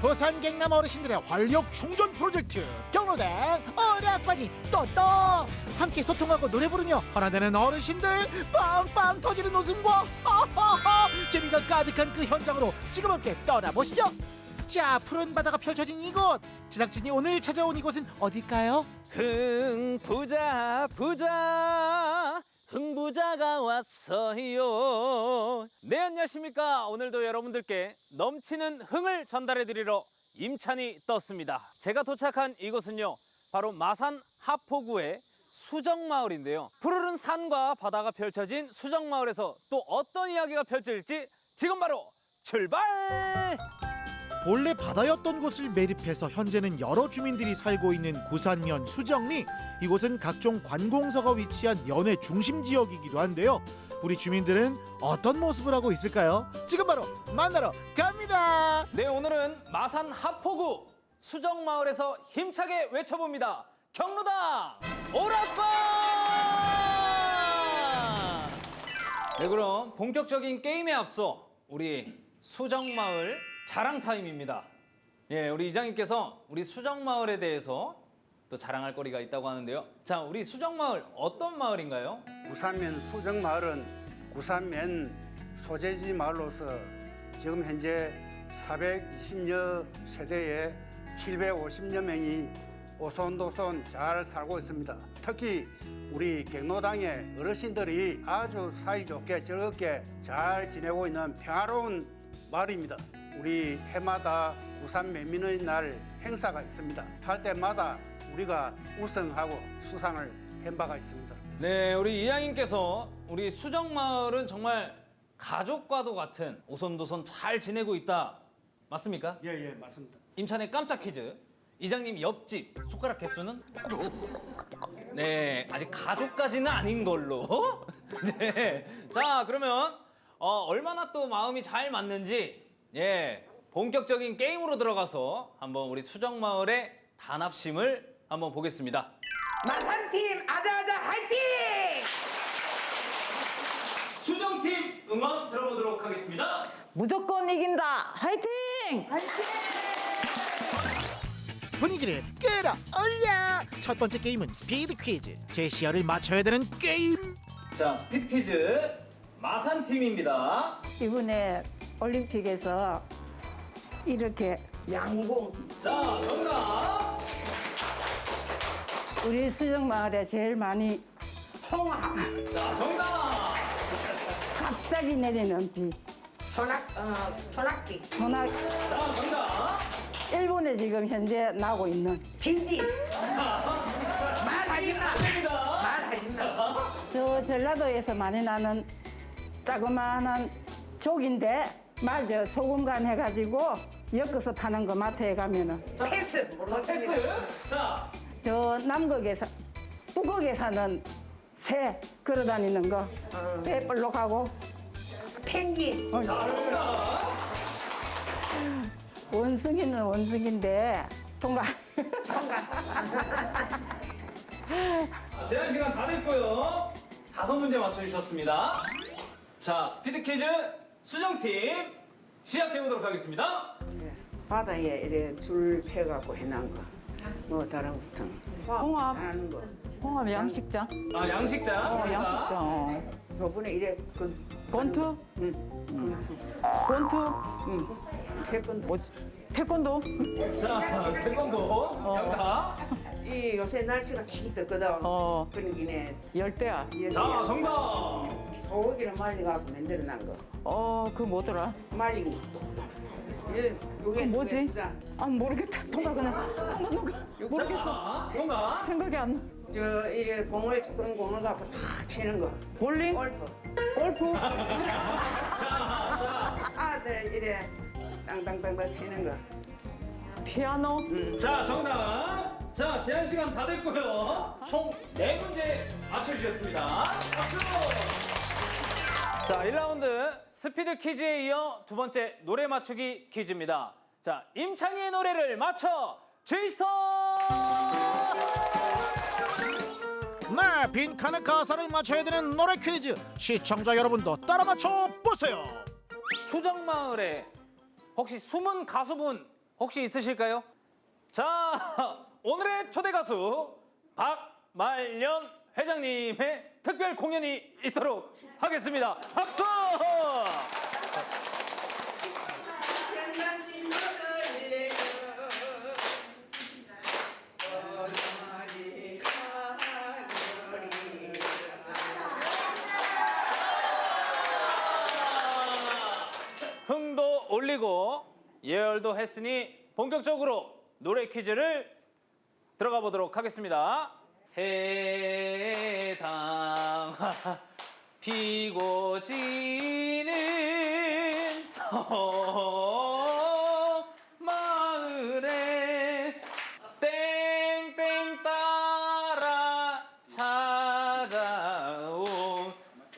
부산 경남 어르신들의 활력 충전 프로젝트 경로당 어학관이 또또 함께 소통하고 노래 부르며 하나되는 어르신들 빵빵 터지는 웃음과 하하하 재미가 가득한 그 현장으로 지금 함께 떠나보시죠 자 푸른 바다가 펼쳐진 이곳 제작진이 오늘 찾아온 이곳은 어딜까요? 흥 부자 부자 흥부자가 왔어요. 네 안녕하십니까. 오늘도 여러분들께 넘치는 흥을 전달해 드리러 임찬이 떴습니다. 제가 도착한 이곳은요. 바로 마산 하포구의 수정마을인데요. 푸르른 산과 바다가 펼쳐진 수정마을에서 또 어떤 이야기가 펼쳐질지 지금 바로 출발! 본래 바다였던 곳을 매립해서 현재는 여러 주민들이 살고 있는 구산면 수정리 이곳은 각종 관공서가 위치한 연의 중심 지역이기도 한데요 우리 주민들은 어떤 모습을 하고 있을까요? 지금 바로 만나러 갑니다 네, 오늘은 마산 하포구 수정마을에서 힘차게 외쳐봅니다. 경로다 오락관! 네, 그럼 본격적인 게임에 앞서 우리 수정마을 자랑 타임입니다. 예, 우리 이장님께서 우리 수정마을에 대해서 또 자랑할 거리가 있다고 하는데요. 자, 우리 수정마을 어떤 마을인가요? 구산면 수정마을은 구산면 소재지 마을로서 지금 현재 420여 세대에 750여 명이 오손도손 잘 살고 있습니다. 특히 우리 경로당의 어르신들이 아주 사이좋게 즐겁게 잘 지내고 있는 평화로운 마을입니다. 우리 해마다 구산 면민의 날 행사가 있습니다. 할 때마다 우리가 우승하고 수상을 한 바가 있습니다. 네, 우리 이장님께서 우리 수정마을은 정말 가족과도 같은 오손도손 잘 지내고 있다. 맞습니까? 예, 예, 맞습니다. 임찬의 깜짝 퀴즈. 이장님 옆집 손가락 개수는? 네, 아직 가족까지는 아닌 걸로. 네. 자, 그러면 어, 얼마나 또 마음이 잘 맞는지 예, 본격적인 게임으로 들어가서 한번 우리 수정마을의 단합심을 한번 보겠습니다. 마산팀 아자아자 화이팅! 수정팀 응원 들어보도록 하겠습니다. 무조건 이긴다 화이팅! 분위기를 끌어 올려 첫 번째 게임은 스피드 퀴즈 제시어를 맞춰야 되는 게임 자, 스피드 퀴즈 마산 팀입니다. 이번에 올림픽에서 이렇게 양공 자, 정답. 우리 수정 마을에 제일 많이 홍합 자, 정답. 갑자기 내리는 비 소낙 어 소낙기 소나 자, 정답. 일본에 지금 현재 나고 있는 진지 말하지 마 됩니다. 말하지 마 저 전라도에서 많이 나는 자그마한 족인데 말저 소금 간 해가지고 엮어서 파는 거 마트에 가면은. 패스 자, 패스. 자, 저 남극에 사 북극에 사는 새 걸어다니는 거. 빼볼록하고. 펭귄. 어, 정답. 원숭이는 원숭인데 통과. 제한 시간 다 됐고요. 다섯 문제 맞춰주셨습니다. 자, 스피드 퀴즈 수정팀 시작해 보도록 하겠습니다. 바다에 이래 줄 펴갖고 해놓은 거. 뭐 다른 것은 홍합. 하는 거. 홍합 양식장 아, 양식장. 어 양식장 어. 요번에 이래 그 권투 응. 권투 응. 태권도. 뭐지 태권도 자, 태권도. 정답. 이 요새 날씨가 되게 덥거든. 어 그러기에 열대야 자, 정답. 소고기를 말려갖고 만들어놓은 거. 어 그 뭐더라 말린 거. 이 요게 그 뭐지? 보자. 아 모르겠다 통과 그냥 통과 통과 모르겠어 자, 정답. 생각이 안 나. 저 이래 공을 그런 공을 갖고 탁 치는 거. 볼링 골프. 골프 아들 이래 땅땅땅땅 치는 거. 피아노 자, 정답. 자, 제한 시간 다 됐고요. 총 네 문제 맞춰주셨습니다. 박수! 자, 1라운드 스피드 퀴즈에 이어 두 번째 노래 맞추기 퀴즈입니다. 자, 임창희의 노래를 맞춰 주이소! 네 빈칸의 가사를 맞춰야 되는 노래 퀴즈 시청자 여러분도 따라 맞춰 보세요 수정마을에 혹시 숨은 가수분 혹시 있으실까요? 자, 오늘의 초대 가수 박말년 회장님의 특별 공연이 있도록 하겠습니다. 박수! 흥도 올리고 예열도 했으니 본격적으로 노래 퀴즈를 들어가 보도록 하겠습니다. 해당 피고 지는 섬마을에 땡땡 따라 찾아온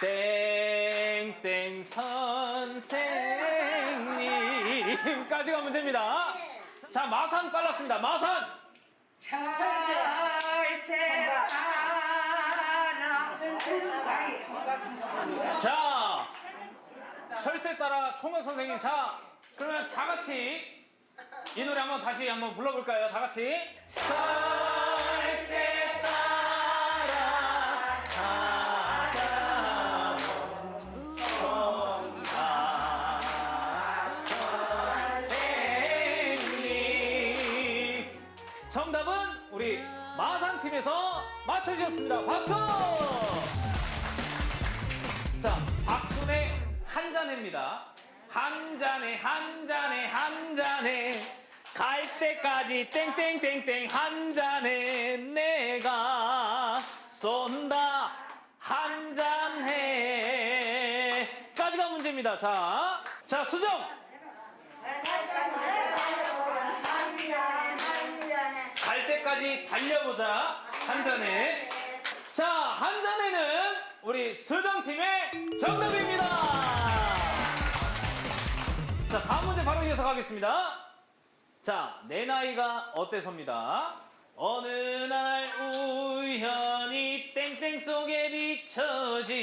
땡땡 선생님까지가 문제입니다. 자 마산 빨랐습니다. 마산 자 철새 따라 총각 선생님 자 그러면 다 같이 이 노래 한번 다시 한번 불러볼까요? 다 같이 자, 박군의 한 잔해입니다. 한 잔에 한 잔에 한 잔에. 갈 때까지 땡땡땡땡 한 잔에 내가 쏜다. 한 잔해 까지가 문제입니다. 자, 자 수정. 갈 때까지 달려보자. 한 잔에. 자 한 잔에는 우리 수정팀의 정답입니다. 자 다음 문제 바로 이어서 가겠습니다. 자 내 나이가 어때서입니다? 어느 날 우연히 땡땡 속에 비춰진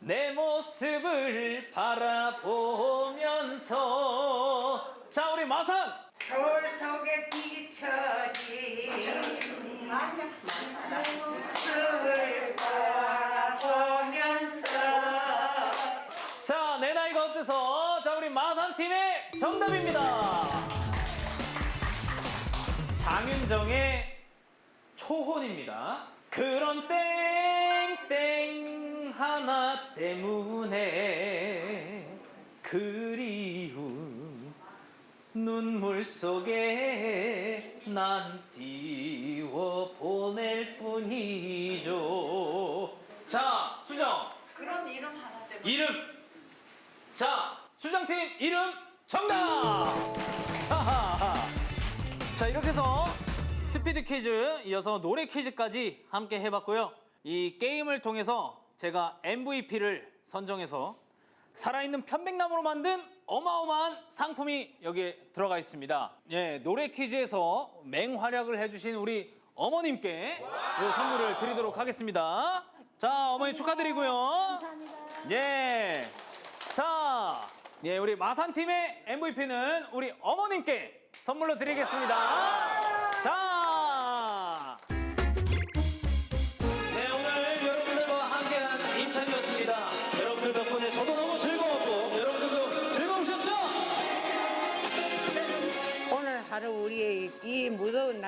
내 모습을 바라보면서 자 우리 마산! 겨울 속에 비춰진 모습을 어때서? 자, 우리 마산 팀의 정답입니다. 장윤정의 초혼입니다. 그런 땡땡 하나 때문에 그리운 눈물 속에 난 띄워 보낼 뿐이죠. 자, 수정. 그런 이름 하나 때문에 이름. 자, 수장팀 이름 정답! 자, 자, 이렇게 해서 스피드 퀴즈 이어서 노래 퀴즈까지 함께 해봤고요. 이 게임을 통해서 제가 MVP를 선정해서 살아있는 편백나무로 만든 어마어마한 상품이 여기에 들어가 있습니다. 예, 노래 퀴즈에서 맹활약을 해주신 우리 어머님께 이 선물을 드리도록 하겠습니다. 자, 어머니 축하드리고요. 예. 자, 예, 우리 마산팀의 MVP는 우리 어머님께 선물로 드리겠습니다.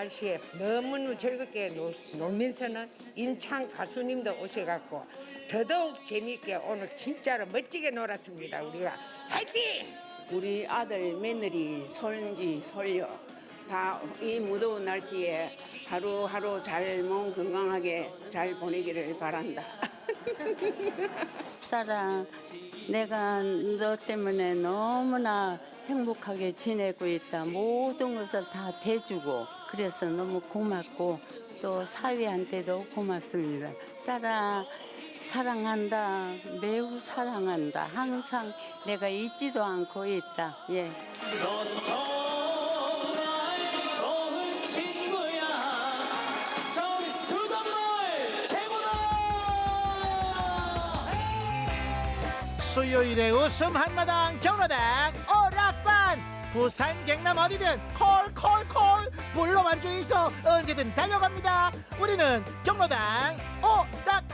날씨에 너무 즐겁게 노, 놀면서는 임창 가수님도 오셔갖고 더더욱 재미있게 오늘 진짜로 멋지게 놀았습니다. 우리가 화이팅! 우리 아들 며느리 손지 솔려 다이 무더운 날씨에 하루하루 잘 몸 건강하게 잘 보내기를 바란다. 딸아, 내가 너 때문에 너무나 행복하게 지내고 있다. 모든 것을 다 대주고 그래서 너무 고맙고 또 사위한테도 고맙습니다. 딸아, 사랑한다. 매우 사랑한다. 항상 내가 잊지도 않고 있다. 예. 수요일에 웃음 한마당 경로당 오락관 부산 경남 어디든 콜콜콜. 불러만 주이소 언제든 달려갑니다. 우리는 경로당 오락